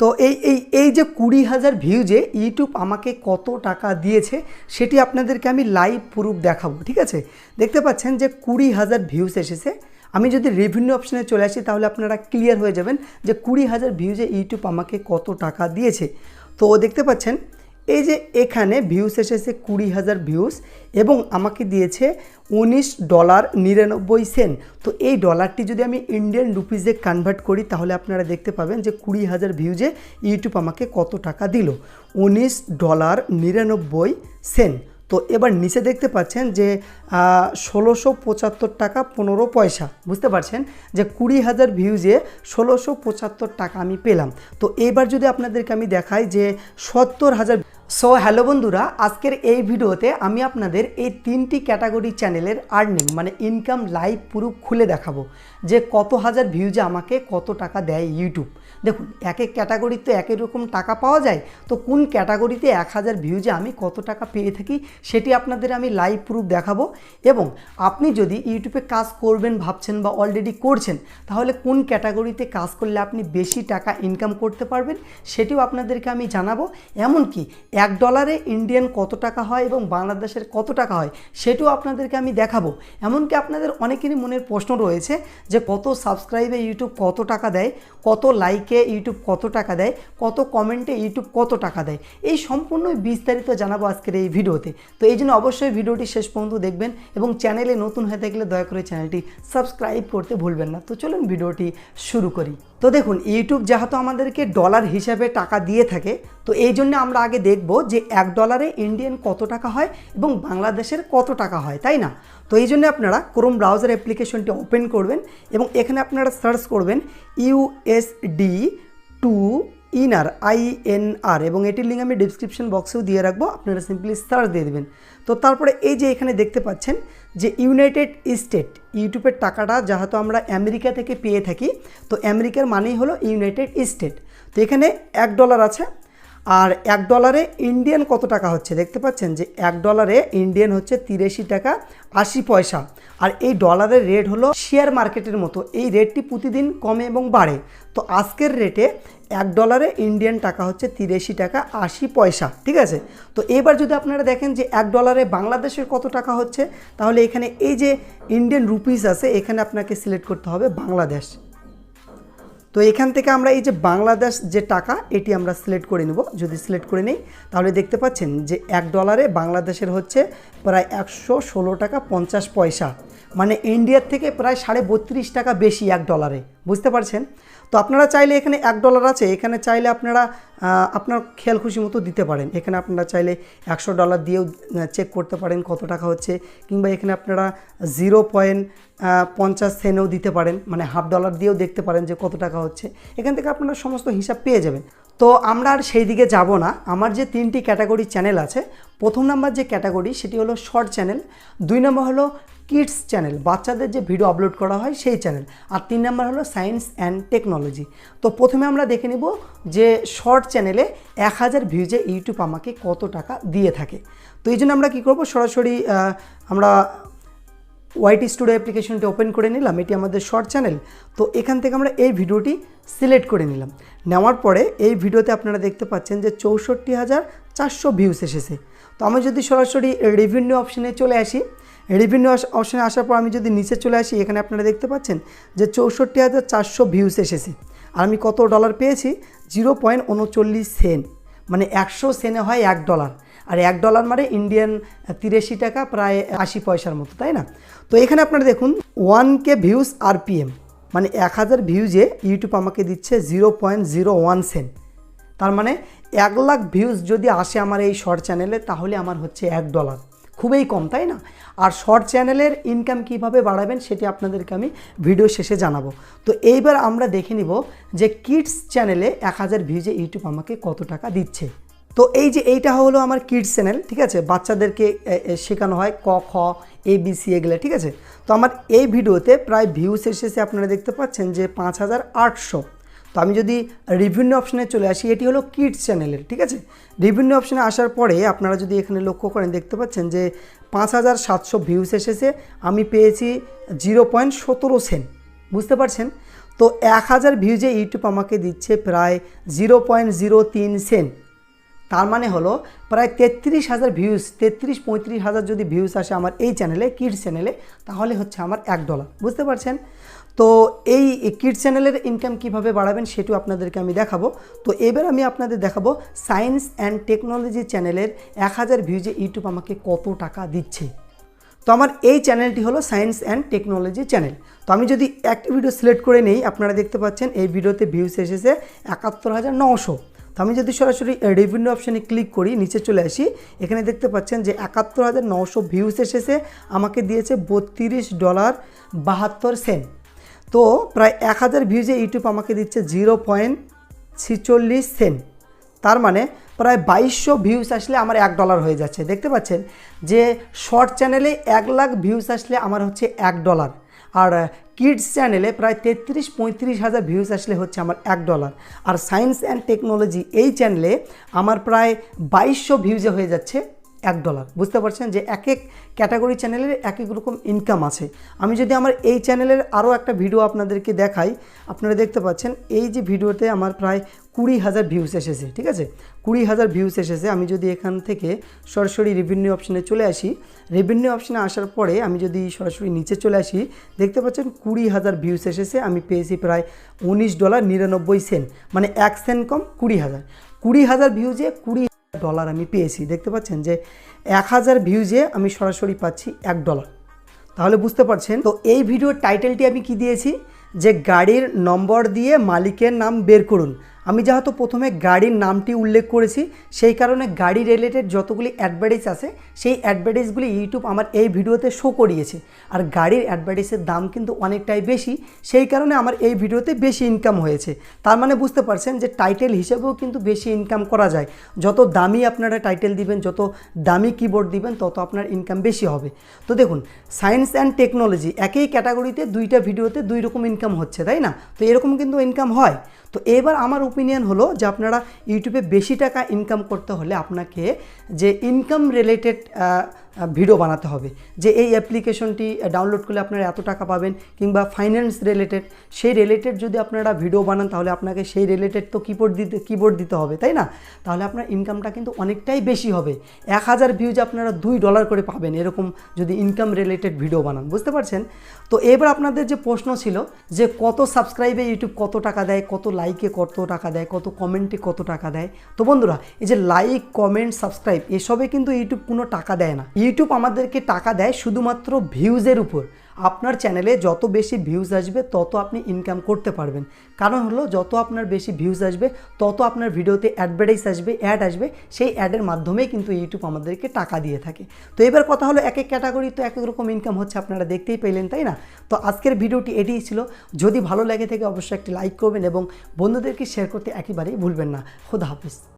তো এই এই এই যে কুড়ি হাজার ভিউজে ইউটিউব আমাকে কত টাকা দিয়েছে, সেটি আপনাদেরকে আমি লাইভ প্রুফ দেখাবো, ঠিক আছে? দেখতে পাচ্ছেন যে কুড়ি হাজার ভিউজ এসেছে। আমি যদি রেভিনিউ অপশানে চলে আসি, তাহলে আপনারা ক্লিয়ার হয়ে যাবেন যে কুড়ি হাজার ভিউজে ইউটিউব আমাকে কত টাকা দিয়েছে। তো দেখতে পাচ্ছেন এই যে এখানে ভিউস এসেছে কুড়ি হাজার ভিউস এবং আমাকে দিয়েছে উনিশ ডলার নিরানব্বই সেন্ট তো এই ডলারটি যদি আমি ইন্ডিয়ান রুপিজে কনভার্ট করি, তাহলে আপনারা দেখতে পাবেন যে কুড়ি হাজার ভিউজে ইউটিউব আমাকে কত টাকা দিল। উনিশ ডলার নিরানব্বই সেন্ট তো এবার নিচে দেখতে পাচ্ছেন যে ষোলোশো পঁচাত্তর টাকা পনেরো পয়সা। বুঝতে পারছেন? যে কুড়ি হাজার ভিউজে ষোলোশো পঁচাত্তর টাকা আমি পেলাম। তো এবার যদি আপনাদেরকে আমি দেখাই যে সত্তর হাজার সো হ্যালো বন্ধুরা, আজকের এই ভিডিওতে আমি আপনাদের এই তিনটি ক্যাটাগরি চ্যানেলের আর্নিং মানে ইনকাম লাইভ পুরো খুলে দেখাবো যে কত হাজার ভিউজে আমাকে কত টাকা দেয় ইউটিউব দেখুন, এক এক ক্যাটাগরিতে তো একই রকম টাকা পাওয়া যায়, তো কোন ক্যাটাগরিতে এক হাজার ভিউজে আমি কত টাকা পেয়ে থাকি সেটি আপনাদের আমি লাইভ প্রুফ দেখাবো। এবং আপনি যদি ইউটিউবে কাজ করবেন, ভাবছেন বা অলরেডি করছেন, তাহলে কোন ক্যাটাগরিতে কাজ করলে আপনি বেশি টাকা ইনকাম করতে পারবেন সেটিও আপনাদেরকে আমি জানাব। এমনকি এক ডলারে ইন্ডিয়ান কত টাকা হয় এবং বাংলাদেশের কত টাকা হয় সেটিও আপনাদেরকে আমি দেখাবো। এমনকি আপনাদের অনেকেরই মনের প্রশ্ন রয়েছে যে কত সাবস্ক্রাইবে ইউটিউব কত টাকা দেয়, কত লাইকে ইউটিউব কত টাকা দেয়, কত কমেন্টে ইউটিউব কত টাকা দেয়, এই সম্পূর্ণ বিস্তারিত জানাব আজকের এই ভিডিওতে। তো এই জন্য অবশ্যই ভিডিওটি শেষ পর্যন্ত দেখবেন এবং চ্যানেলে নতুন হয়ে থাকলে দয়া করে চ্যানেলটি সাবস্ক্রাইব করতে ভুলবেন না। তো চলুন ভিডিওটি শুরু করি। তো দেখুন ইউটিউব যেহেতু আমাদেরকে ডলার হিসাবে টাকা দিয়ে থাকে, তো এই জন্য আমরা আগে দেখব যে এক ডলারে ইন্ডিয়ান কত টাকা হয় এবং বাংলাদেশের কত টাকা হয়, তাই না? তো এই জন্য আপনারা ক্রোম ব্রাউজার অ্যাপ্লিকেশনটি ওপেন করবেন এবং এখানে আপনারা সার্চ করবেন USD to INR I N R, এবং এটির লিঙ্ক আমি ডিসক্রিপশন বক্সেও দিয়ে রাখব, আপনারা সিম্পলি সার্চ দিয়ে দেবেন। তো তারপরে এই যে এখানে দেখতে পাচ্ছেন যে ইউনাইটেড স্টেট ইউটিউবের টাকাটা যেহেতু আমরা আমেরিকা থেকে পেয়ে থাকি, তো আমেরিকার মানেই হলো ইউনাইটেড স্টেট তো এখানে এক ডলার আছে আর এক ডলারে ইন্ডিয়ান কত টাকা হচ্ছে? দেখতে পাচ্ছেন যে এক ডলারে ইন্ডিয়ান হচ্ছে তিরাশি টাকা আশি পয়সা। আর এই ডলারের রেট হলো শেয়ার মার্কেটের মতো। এই রেটটি প্রতিদিন কমে এবং বাড়ে। তো আজকের রেটে এক ডলারে ইন্ডিয়ান টাকা হচ্ছে তিরাশি টাকা আশি পয়সা। ঠিক আছে? তো এবার যদি আপনারা দেখেন যে এক ডলারে বাংলাদেশের কত টাকা হচ্ছে, তাহলে এখানে এই যে ইন্ডিয়ান রুপিস আছে, এখানে আপনাকে সিলেক্ট করতে হবে বাংলাদেশ। তো এখান থেকে আমরা এই যে বাংলাদেশ যে টাকা, এটি আমরা সিলেক্ট করে নেব। যদি সিলেক্ট করে নিই, তাহলে দেখতে পাচ্ছেন যে এক ডলারে বাংলাদেশের হচ্ছে প্রায় একশো ষোলো টাকা পঞ্চাশ পয়সা। মানে ইন্ডিয়ার থেকে প্রায় সাড়ে বত্রিশ টাকা বেশি এক ডলারে বুঝতে পারছেন? তো আপনারা চাইলে এখানে এক ডলার আছে, এখানে চাইলে আপনারা আপনার খেয়াল খুশি মতো দিতে পারেন। এখানে আপনারা চাইলে একশো ডলার দিয়েও চেক করতে পারেন কত টাকা হচ্ছে, কিংবা এখানে আপনারা জিরো পয়েন্ট পঞ্চাশ সেনেও দিতে পারেন মানে হাফ ডলার দিয়েও দেখতে পারেন যে কত টাকা হচ্ছে। এখান থেকে আপনারা সমস্ত হিসাব পেয়ে যাবেন। তো আমরা আর সেই দিকে যাব না। আমার যে তিনটি ক্যাটাগরি চ্যানেল আছে, প্রথম নাম্বার যে ক্যাটাগরি সেটি হলো শর্ট চ্যানেল দুই নম্বর হলো কিডস চ্যানেল বাচ্চাদের যে ভিডিও আপলোড করা হয় সেই চ্যানেল আর তিন নম্বর হলো সায়েন্স অ্যান্ড টেকনোলজি তো প্রথমে আমরা দেখে নেব যে শর্ট চ্যানেলে এক হাজার ভিউজে ইউটিউব আমাকে কত টাকা দিয়ে থাকে। তো এই জন্য আমরা কী করব? সরাসরি আমরা ওয়াইটি স্টুডিও অ্যাপ্লিকেশনটি ওপেন করে নিলাম। এটি আমাদের শর্ট চ্যানেল তো এখান থেকে আমরা এই ভিডিওটি সিলেক্ট করে নিলাম। নেওয়ার পরে এই ভিডিওতে আপনারা দেখতে পাচ্ছেন যে চৌষট্টি হাজার চারশো ভিউস এসেছে। তো আমি যদি সরাসরি রেভিনিউ অপশানে চলে আসি রেভিনিউ অপশানে আসার পর আমি যদি নিচে চলে আসি, এখানে আপনারা দেখতে পাচ্ছেন যে চৌষট্টি হাজার চারশো ভিউস এসেছে। আর আমি কত ডলার পেয়েছি? জিরো পয়েন্ট উনচল্লিশ সেন মানে একশো সেনে হয় এক ডলার আর এক ডলার মানে ইন্ডিয়ান তিরাশি টাকা, প্রায় আশি পয়সার মতো, তাই না? তো এখানে আপনারা দেখুন ওয়ান কে ভিউজ আরপিএম মানে এক হাজার ভিউজে ইউটিউব আমাকে দিচ্ছে zero point zero one cent তার মানে এক লাখ ভিউজ যদি আসে আমার এই শর্ট চ্যানেলে তাহলে আমার হচ্ছে এক ডলার খুবই কম, তাই না? আর শর্ট চ্যানেলের ইনকাম কীভাবে বাড়াবেন সেটি আপনাদেরকে আমি ভিডিও শেষে জানাব। তো এইবার আমরা দেখে নিব যে কিডস চ্যানেলে এক হাজার ভিউজে ইউটিউব আমাকে কত টাকা দিচ্ছে। তো এই যে এইটা হলো আমার কিডস চ্যানেল ঠিক আছে? বাচ্চাদেরকে শেখানো হয় ক, খ এ বি সি এগুলো, ঠিক আছে? তো আমার এই ভিডিওতে প্রায় ভিউস এসেছে, আপনারা দেখতে পাচ্ছেন যে পাঁচ হাজার আটশো। তো আমি যদি রিভিনিউ অপশানে চলে আসি, এটি হলো কিডস চ্যানেলের ঠিক আছে? রিভিনিউ অপশানে আসার পরে আপনারা যদি এখানে লক্ষ্য করেন, দেখতে পাচ্ছেন যে পাঁচ হাজার সাতশো ভিউস এসেছে, আমি পেয়েছি জিরো পয়েন্ট সতেরো সেন্ট বুঝতে পারছেন? তো এক হাজার ভিউজে ইউটিউব আমাকে দিচ্ছে প্রায় জিরো পয়েন্ট জিরো তিন সেন্ট তার মানে হলো প্রায় তেত্রিশ হাজার ভিউজ তেত্রিশ পঁয়ত্রিশ হাজার যদি ভিউজ আসে আমার এই চ্যানেলে কিডস চ্যানেলে তাহলে হচ্ছে আমার এক ডলার বুঝতে পারছেন? তো এই কিডস চ্যানেলের ইনকাম কীভাবে বাড়াবেন সেটাও আপনাদেরকে আমি দেখাবো। তো এবার আমি আপনাদের দেখাবো সায়েন্স অ্যান্ড টেকনোলজি চ্যানেলের এক হাজার ভিউজে ইউটিউব আমাকে কত টাকা দিচ্ছে। তো আমার এই চ্যানেলটি হলো সায়েন্স অ্যান্ড টেকনোলজি চ্যানেল তো আমি যদি একটা ভিডিও সিলেক্ট করে নেই, আপনারা দেখতে পাচ্ছেন এই ভিডিওতে ভিউস এসেছে একাত্তর হাজার নশো তো আমি যদি সরাসরি রেভিনিউ অপশানে ক্লিক করি, নিচে চলে আসি, এখানে দেখতে পাচ্ছেন যে একাত্তর হাজার নশো ভিউস এসেছে, আমাকে দিয়েছে বত্রিশ ডলার বাহাত্তর সেন্ট তো প্রায় এক হাজার ভিউজে ইউটিউব আমাকে দিচ্ছে জিরো পয়েন্ট ছিচল্লিশ সেন্ট তার মানে প্রায় বাইশশো ভিউস আসলে আমার এক ডলার হয়ে যাচ্ছে। দেখতে পাচ্ছেন যে শর্ট চ্যানেলে এক লাখ ভিউস আসলে আমার হচ্ছে এক ডলার আর কিডস চ্যানেলে প্রায় তেত্রিশ, পঁয়ত্রিশ হাজার ভিউস আসলে হচ্ছে আমার এক ডলার আর সায়েন্স অ্যান্ড টেকনোলজি এই চ্যানেলে আমার প্রায় বাইশশো ভিউজে হয়ে যাচ্ছে। এক ডলার বুঝতে পারছেন যে এক এক ক্যাটাগরি চ্যানেলের এক এক রকম ইনকাম আছে। আমি যদি আমার এই চ্যানেলের আরও একটা ভিডিও আপনাদেরকে দেখাই, আপনারা দেখতে পাচ্ছেন এই যে ভিডিওতে আমার প্রায় কুড়ি হাজার ভিউস এসেছে, ঠিক আছে? কুড়ি হাজার ভিউস এসেছে। আমি যদি এখান থেকে সরাসরি রেভিনিউ অপশানে চলে আসি রেভিনিউ অপশানে আসার পরে আমি যদি সরাসরি নিচে চলে আসি, দেখতে পাচ্ছেন কুড়ি হাজার ভিউস এসেছে। আমি পেয়েছি প্রায় উনিশ ডলার নিরানব্বই সেন্ট মানে এক সেন্ট কম কুড়ি হাজার। কুড়ি হাজার ভিউজে কুড়ি ডলার আমি পেয়েছি। দেখতে পাচ্ছেন যে এক হাজার ভিউজে আমি সরাসরি পাচ্ছি এক ডলার তাহলে বুঝতে পারছেন? তো এই ভিডিওর টাইটেলটি আমি কি দিয়েছি? যে গাড়ির নম্বর দিয়ে মালিকের নাম বের করুন। আমি যেহেতু প্রথমে গাড়ির নামটি উল্লেখ করেছি, সেই কারণে গাড়ি রিলেটেড যতগুলি অ্যাডভার্টাইজ আছে, সেই অ্যাডভার্টাইজগুলি ইউটিউব আমার এই ভিডিওতে শো করিয়েছে। আর গাড়ির অ্যাডভার্টাইজের দাম কিন্তু অনেকটাই বেশি, সেই কারণে আমার এই ভিডিওতে বেশি ইনকাম হয়েছে। তার মানে বুঝতে পারছেন যে টাইটেল হিসেবেও কিন্তু বেশি ইনকাম করা যায়। যত দামি আপনারা টাইটেল দিবেন, যত দামি কিবোর্ড দিবেন, তত আপনার ইনকাম বেশি হবে। তো দেখুন সায়েন্স অ্যান্ড টেকনোলজি একই ক্যাটাগরিতে দুইটা ভিডিওতে দুই রকম ইনকাম হচ্ছে, তাই না? তো এরকম কিন্তু ইনকাম হয়। তো এবার আমার ওপিনিয়ন হলো যে আপনারা ইউটিউবে বেশি টাকা ইনকাম করতে হলে আপনাকে যে ইনকাম রিলেটেড ভিডিও বানাতে হবে। যে এই অ্যাপ্লিকেশনটি ডাউনলোড করলে আপনারা এত টাকা পাবেন, কিংবা ফাইন্যান্স রিলেটেড সেই রিলেটেড যদি আপনারা ভিডিও বানান, তাহলে আপনাকে সেই রিলেটেড তো কিবোর্ড দিতে কিবোর্ড দিতে হবে, তাই না? তাহলে আপনার ইনকামটা কিন্তু অনেকটাই বেশি হবে। এক হাজার ভিউজ আপনারা দুই ডলার করে পাবেন, এরকম যদি ইনকাম রিলেটেড ভিডিও বানান, বুঝতে পারছেন? তো এবার আপনাদের যে প্রশ্ন ছিল, যে কত সাবস্ক্রাইবে ইউটিউব কত টাকা দেয়, কত লাইকে কত টাকা দেয়, কত কমেন্টে কত টাকা দেয়? তো বন্ধুরা, এই যে লাইক কমেন্ট সাবস্ক্রাইব এসবে কিন্তু ইউটিউব কোনো টাকা দেয় না। ইউটিউব আমাদেরকে টাকা দেয় শুধুমাত্র ভিউজের উপর। আপনার চ্যানেলে যত বেশি ভিউজ আসবে, তত আপনি ইনকাম করতে পারবেন। কারণ হলো, যত আপনার বেশি ভিউজ আসবে, তত আপনার ভিডিওতে অ্যাডভার্টাইজ আসবে অ্যাড আসবে। সেই অ্যাডের মাধ্যমেই কিন্তু ইউটিউব আমাদেরকে টাকা দিয়ে থাকে। তো এবার কথা হলো, এক এক ক্যাটাগরি তো এক এক রকম ইনকাম হচ্ছে, আপনারা দেখতেই পেলেন, তাই না? তো আজকের ভিডিওটি এটিই ছিল। যদি ভালো লাগে থেকে, অবশ্যই একটি লাইক করবেন এবং বন্ধুদেরকে শেয়ার করতে একেবারেই ভুলবেন না। খোদা হাফিজ।